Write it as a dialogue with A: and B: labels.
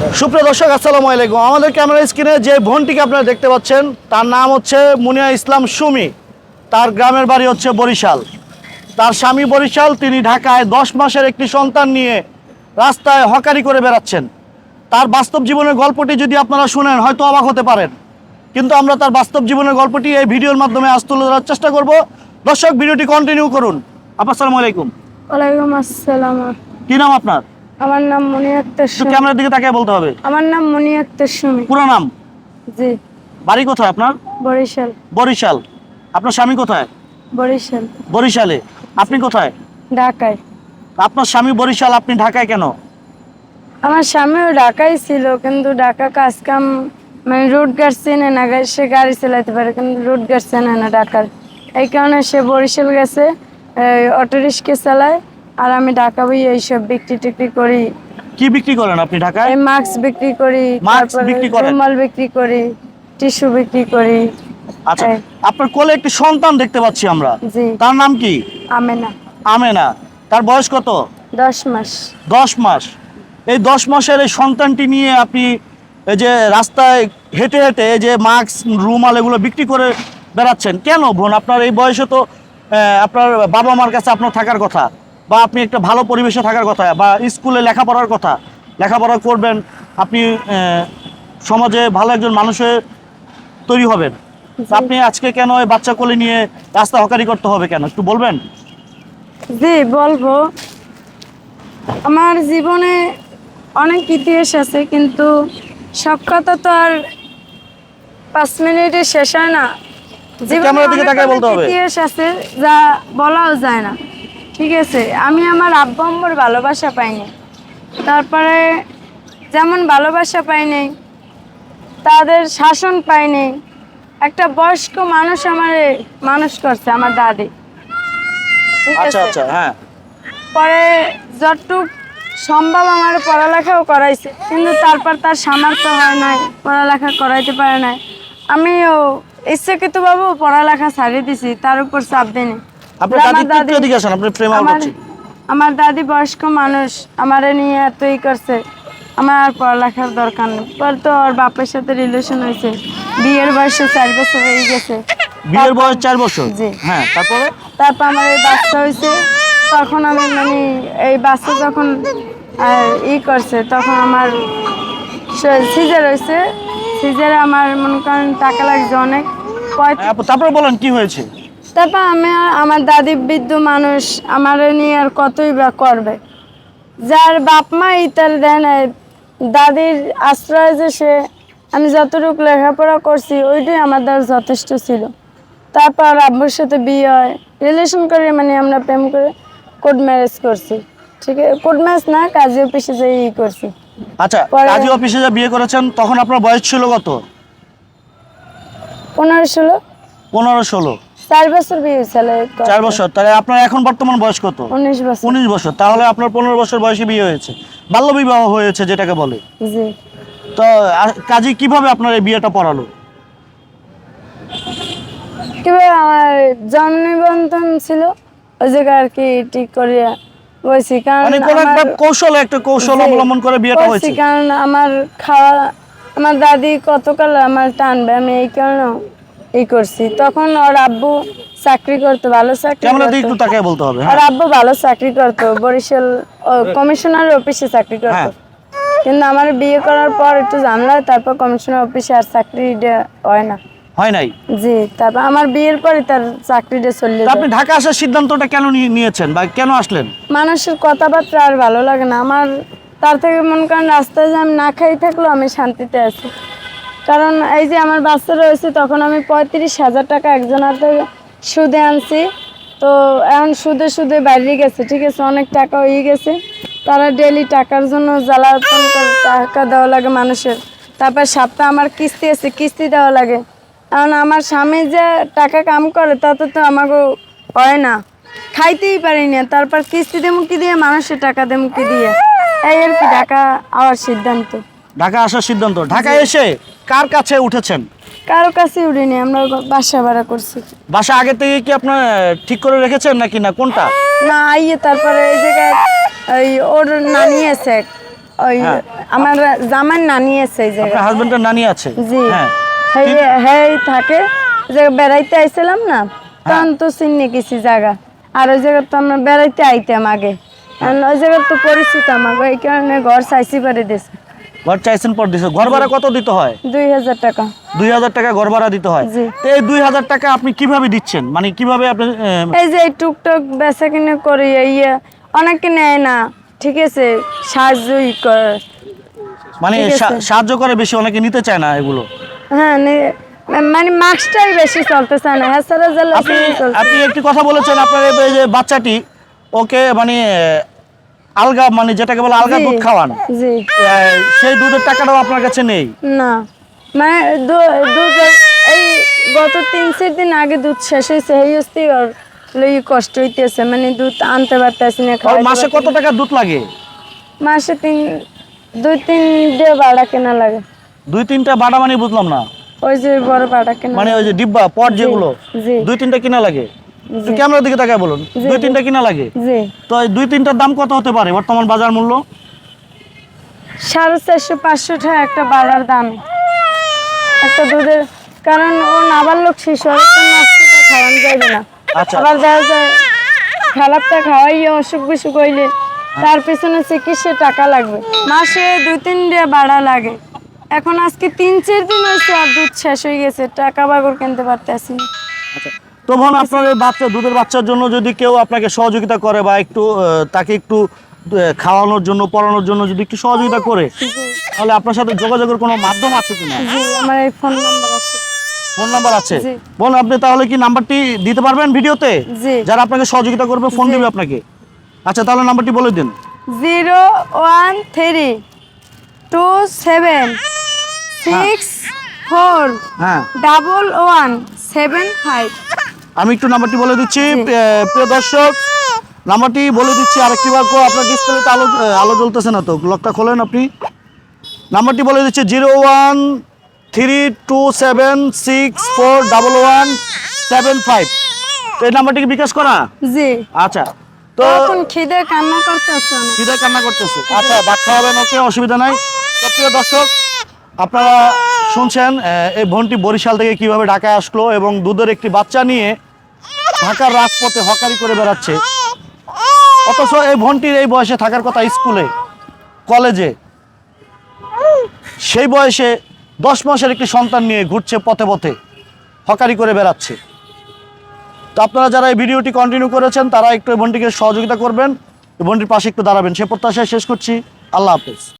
A: সুপ্রিয় দর্শক আসসালামু আলাইকুম। আমাদের ক্যামেরা স্ক্রিনে যে বোনটিকে আপনারা দেখতে পাচ্ছেন তার নাম হচ্ছে মুনিয়া ইসলাম সুমি। তার গ্রামের বাড়ি হচ্ছে বরিশাল। তার স্বামী বরিশাল তিনি ঢাকায় দশ মাসের একটি সন্তান নিয়ে রাস্তায় হকারি করে বেড়াচ্ছেন। তার বাস্তব জীবনের গল্পটি যদি আপনারা শুনেন হয়তো অবাক হতে পারেন। কিন্তু আমরা তার বাস্তব জীবনের গল্পটি এই ভিডিওর মাধ্যমে আজ তুলে ধরার চেষ্টা করব। দর্শক ভিডিওটি কন্টিনিউ করুন। আসসালামু আলাইকুম।
B: ওয়ালাইকুম আসসালাম।
A: কি নাম আপনার?
B: আমার নাম মনি আক্তার সুমি
A: ক্যামেরার দিকে তাকিয়ে বলতে হবে।
B: আমার নাম মনি আক্তার সুমি
A: পুরো নাম?
B: জি।
A: বাড়ি কোথায় আপনার?
B: বরিশাল।
A: বরিশাল। আপনার স্বামী কোথায়?
B: বরিশাল।
A: বরিশালে। আপনি কোথায়?
B: ঢাকায়।
A: আপনার স্বামী বরিশাল আপনি ঢাকায় কেন?
B: আমার স্বামীও ঢাকায় ছিল কিন্তু ঢাকা কাজ কাম মানে রুট গার্ড চেনে না সে গাড়ি চালাতে পারে কিন্তু রুট গার্ড চেনে না ঢাকার। এই কারণে সে বরিশাল গেছে অটো রিক্সা চালায়। আর আমি ঢাকা বই এইসব বিক্রি টিক্রি করি।
A: কি বিক্রি করেন আপনি ঢাকায়?
B: এই মাস্ক বিক্রি করি তারপরে
A: বিক্রি করেন?
B: রুমাল বিক্রি করি টিস্যু বিক্রি করি।
A: আচ্ছা আপনার কোলে একটি সন্তান দেখতে পাচ্ছি আমরা।
B: জি।
A: তার নাম কি?
B: আমেনা।
A: আমেনা। তার বয়স কত?
B: দশ মাস।
A: দশ মাস। এই দশ মাসের এই সন্তানটি নিয়ে আপনি এই যে রাস্তায় হেঁটে হেঁটে এই যে মাস্ক রুমাল এগুলো বিক্রি করে বেড়াচ্ছেন কেন বোন? আপনার এই বয়সে তো আপনার বাবা মার কাছে আপনার থাকার কথা। বা আপনি একটা ভালো পরিবেশে থাকার কথা বা স্কুলে লেখাপড়ার কথা লেখাপড়া করবেন আপনি সমাজে ভালো একজন মানুষের তৈরি হবেন। আপনি আজকে কেন এই বাচ্চা কোলে নিয়ে রাস্তা হকারি করতে হবে কেন? একটু বলবেন?
B: জি বলব। আমার জীবনে অনেক ইতিহাস আছে কিন্তু সব কথা তো আর পাঁচ মিনিটে শেষ হয় না। জীবনে
A: দিকে
B: অনেক
A: বলতে হবে।
B: ইতিহাস আছে যা বলাও যায় না। ঠিক আছে আমি আমার আব্বু আম্মুর ভালোবাসা পাইনি। তারপরে যেমন ভালোবাসা পাইনি তাদের শাসন পাইনি একটা বয়স্ক মানুষ আমার মানুষ করছে আমার দাদি। ঠিক
A: আচ্ছা
B: আছে?
A: আচ্ছা হ্যাঁ।
B: পরে যতটুক সম্ভব আমার পড়ালেখাও করাইছে কিন্তু তারপর তার সামর্থ্য হয় নাই পড়ালেখা করাইতে পারে নাই। আমিও ইচ্ছাকৃতভাবে পড়ালেখা ছাড়িয়ে দিছি তার উপর চাপ দিইনি।
A: আপনার
B: আমার
A: দাদি একটু এদিকে আসেন আপনি প্রেম
B: আমার দাদি বয়স্ক মানুষ আমারে নিয়ে এতই করছে। আমার আর পড়ালেখার দরকার নেই। পর তো ওর বাপের সাথে রিলেশন হয়েছে। বিয়ের বয়সে চার বছর হয়ে গেছে।
A: বিয়ের বয়স চার বছর। হ্যাঁ তারপরে?
B: তারপর আমার এই বাচ্চা হয়েছে। তখন আমি মানে এই বাচ্চা যখন ই করছে তখন আমার সিজার হয়েছে। সিজারে আমার মনে করেন টাকা লাগছে অনেক।
A: হ্যাঁ, তারপরে বলেন কি হয়েছে?
B: তারপর আমি আমার দাদি বৃদ্ধ মানুষ আমার নিয়ে আর কতই বা করবে? যার বাপ মা ইতার দেয় না দাদির আশ্রয় যে সে আমি যতটুকু লেখাপড়া করছি ওইটাই আমার দ্বারা যথেষ্ট ছিল। তারপর আব্বুর সাথে বিয়ে হয় রিলেশন করে মানে আমরা প্রেম করে কোর্ট ম্যারেজ করছি। ঠিক আছে কোর্ট ম্যারেজ না কাজী অফিসে যাই ই করছি।
A: আচ্ছা কাজী অফিসে যে বিয়ে করেছেন তখন আপনার বয়স ছিল কত?
B: পনেরো ষোলো।
A: পনেরো ষোলো।
B: চার বছর বিয়ে হয়েছিল
A: চার বছর তাহলে আপনার এখন বর্তমান বয়স কত?
B: উনিশ বছর।
A: উনিশ বছর তাহলে আপনার পনেরো বছর বয়সে বিয়ে হয়েছে। বাল্য বিবাহ হয়েছে যেটাকে বলে।
B: জি।
A: তো কাজী কীভাবে আপনার এই বিয়েটা পড়ালো?
B: কীভাবে আমার জন্ম নিবন্ধন ছিল ওই জায়গায় আর কি ঠিক করিয়া বলছি কারণ
A: মানে কোন একটা কৌশল একটা কৌশল অবলম্বন করে বিয়েটা
B: করছি
A: হয়েছে।
B: কারণ আমার খাওয়া আমার দাদি কতকাল আমার টানবে আমি এই কারণে এই করছি। তখন ওর আব্বু চাকরি করতো ভালো চাকরি
A: একটু তাকিয়ে বলতে হবে
B: ওর
A: হ্যাঁ
B: আব্বু ভালো চাকরি করতো বরিশাল কমিশনার অফিসে চাকরি করতো।
A: হ্যাঁ।
B: কিন্তু আমার বিয়ে করার পর একটু জানলা তারপর কমিশনার অফিসে আর চাকরিটা হয় না।
A: হয় নাই?
B: জি তারপর আমার বিয়ের পরে তার চাকরিটা চলে
A: আপনি ঢাকা আসার সিদ্ধান্তটা কেন নিয়েছেন বা কেন আসলেন?
B: মানুষের কথাবার্তা আর ভালো লাগে না। আমার তার থেকে মনে করেন রাস্তায় যে আমি না খাই থাকলেও আমি শান্তিতে আছি। কারণ এই যে আমার বাচ্চা রয়েছে, তখন আমি পঁয়ত্রিশ হাজার টাকা একজনের থেকে সুদে আনছি। তো এখন সুদে সুদে বাইরে গেছে, ঠিক আছে? অনেক টাকা হয়ে গেছে। তারা ডেলি টাকার জন্য জ্বালাতন টাকা দেওয়া লাগে মানুষের। তারপর সপ্তাহ আমার কিস্তি আছে, কিস্তি দেওয়া লাগে। কারণ আমার স্বামী যে টাকা কাম করে, তাতে তো আমাকে হয় না। খাইতেই পারি না। তারপর কিস্তি দেমুকি দিয়ে, মানুষের টাকা দেমুকি দিয়ে। এই আর কি টাকা আওয়ার সিদ্ধান্ত।
A: ঢাকা আসার সিদ্ধান্ত। ঢাকা এসে কার কাছে উঠেছেন?
B: কারও কাছে উঠিনি আমরা বাসা ভাড়া করছি।
A: বাসা আগে থেকে কি আপনার ঠিক করে রেখেছেন নাকি না? কোনটা?
B: না আইয়ে তারপরে এই জায়গায় ওই ওর নানি আছে। ওই
A: হ্যাঁ।
B: আমার জামাই নানি আছে এই
A: আপনার
B: জায়গায়।
A: হাজবেন্ডের নানি আছে?
B: জি।
A: হ্যাঁ।
B: হেই হেই থাকে যে বেড়াইতে আইছিলাম না তখন তো চিনি কিছু জায়গা। আর ওই জায়গা তো আমরা বেড়াইতে আইতাম আগে। আর ওই জায়গা তো পরিচিত আমাকে এই কারণে ঘর চাইছি পারে দিছে
A: ঘর চাইছেন পর দিছে। ঘর ভাড়া কত দিতে হয়?
B: দুই হাজার টাকা।
A: দুই হাজার টাকা ঘর ভাড়া দিতে হয়। তো এই দুই হাজার টাকা আপনি কীভাবে দিচ্ছেন? মানে কীভাবে আপনি
B: এই যে টুকটাক বেচা কিনে করি ইয়ে অনেকে নেয় না। ঠিক আছে? সাহায্যই করে।
A: মানে সাহায্য করে বেশি অনেকে নিতে চায় না এগুলো।
B: হ্যাঁ মানে মাস্কটাই বেশি চলতেছে না। হ্যাঁ স্যার
A: আপনি আপনি একটি কথা বলেছেন আপনার এই যে বাচ্চাটি ওকে মানে আলগা মানে যেটাকে বলে আলগা দুধ খাওয়ান। সেই দুধের টাকাটাও আপনার কাছে নেই?
B: না। মানে দুধ এই গত তিন চার দিন আগে দুধ শেষ হয়েছে এই আর লই কষ্ট হইতেছে মানে দুধ আনতে পারতেছি না
A: মাসে কত টাকা দুধ লাগে?
B: মাসে তিন দুই তিন দিয়ে কেনা লাগে।
A: দুই তিনটা বাড়া মানে বুঝলাম না।
B: ওই যে বড় বাড়া কেনা
A: মানে ওই যে ডিব্বা পট যেগুলো দুই তিনটা কিনা লাগে?
B: জি।
A: ক্যামেরার দিকে তাকায় বলুন। দুই। তিনটা কিনা লাগে? তো এই দুই তিনটার দাম কত হতে পারে? বর্তমান বাজার মূল্য?
B: সাড়ে চারশো পাঁচশো টাকা একটা বাড়ার দাম। একটা দুধের কারণ ও নাবার লোক শিশু খাওয়ানো যাবে না।
A: আচ্ছা।
B: আবার দেখা যায় খারাপটা খাওয়াইয়ে অসুখ বিসুখ হইলে তার পিছনে চিকিৎসা টাকা লাগবে। মাসে দুই তিন দিয়ে বাড়া লাগে। এখন আজকে তিন চার দিন হয়েছে আর দুধ শেষ হয়ে গেছে। টাকা বাগর কিনতে পারতেছি
A: আচ্ছা। তো বোন আপনার এই বাচ্চা দুধের বাচ্চার জন্য যদি কেউ আপনাকে সহযোগিতা করে বা একটু তাকে একটু খাওয়ানোর জন্য পড়ানোর জন্য যদি একটু সহযোগিতা করে তাহলে আপনার সাথে যোগাযোগের কোনো মাধ্যম আছে কিনা?
B: আমার এই ফোন নাম্বার আছে।
A: ফোন নাম্বার আছে। বোন আপনি তাহলে কি নাম্বারটি দিতে পারবেন ভিডিওতে? যারা আপনাকে সহযোগিতা করবে ফোন দিবে আপনাকে। আচ্ছা তাহলে নাম্বারটি বলে দিন।
B: Zero one three two seven six four
A: হ্যাঁ।
B: Double one seven five.
A: আমি একটু নাম্বারটি বলে দিচ্ছি প্রিয় দর্শক নাম্বারটি বলে দিচ্ছি আরেকটি বাক্য আপনার ডিসপ্লেতে আলো আলো জ্বলতেছে না তো লকটা খোলেন আপনি। নাম্বারটি বলে দিচ্ছি zero one three two seven six four double one seven five. তো এই নাম্বারটি কি বিকাশ করা?
B: জি।
A: আচ্ছা তো
B: এখন খিদে কান্না করতেছে না
A: হৃদয় কান্না করতেছে। আচ্ছা ভাত খাওয়াবেন ওকে অসুবিধা নাই। তো প্রিয় দর্শক আপনারা শুনছেন এই বোনটি বরিশাল থেকে কীভাবে ঢাকায় আসলো এবং দুধের একটি বাচ্চা নিয়ে ঢাকার রাজপথে হকারি করে বেড়াচ্ছে। অথচ এই বোনটির এই বয়সে থাকার কথা স্কুলে, কলেজে। সেই বয়সে দশ মাসের একটি সন্তান নিয়ে ঘুরছে পথে পথে, হকারি করে বেড়াচ্ছে। তো আপনারা যারা এই ভিডিওটি কন্টিনিউ করেছেন, তারা একটু এই বোনটিকে সহযোগিতা করবেন। এই বোনটির পাশে একটু দাঁড়াবেন। সে প্রত্যাশায় শেষ করছি। আল্লাহ হাফেজ।